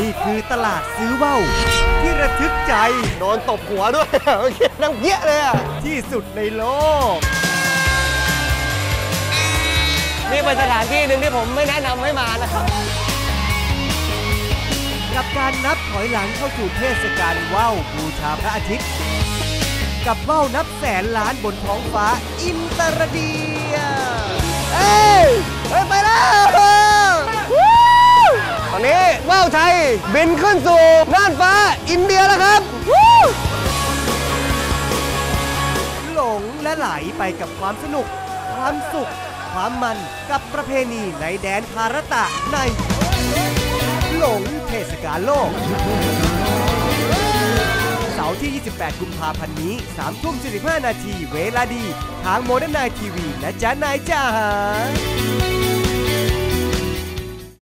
นี่คือตลาดซื้อว่าวที่ระทึกใจ โดนตบหัวด้วยเมื่อกี้นั่งเยี่ยเลยอะที่สุดในโลก นี่เป็นสถานที่หนึ่งที่ผมไม่แนะนำให้มานะครับ กับการนับถอยหลังเข้าสู่เทศกาลว่าวบูชาพระอาทิตย์ กับว่าวนับแสนล้านบนท้องฟ้าอินตรเดีย ไทย บินขึ้นสู่น่านฟ้าอินเดียแล้วครับหลงและไหลไปกับความสนุก ความสุข ความมันกับประเพณีในแดนภารตะใน หลงเทศกาลโลก เสาร์ที่ 28 กุมภาพันธ์นี้ 3 ทุ่ม 45 นาที เวลาดี ทางโมเดิร์นไนทีวีนะจ๊ะนายจ๋า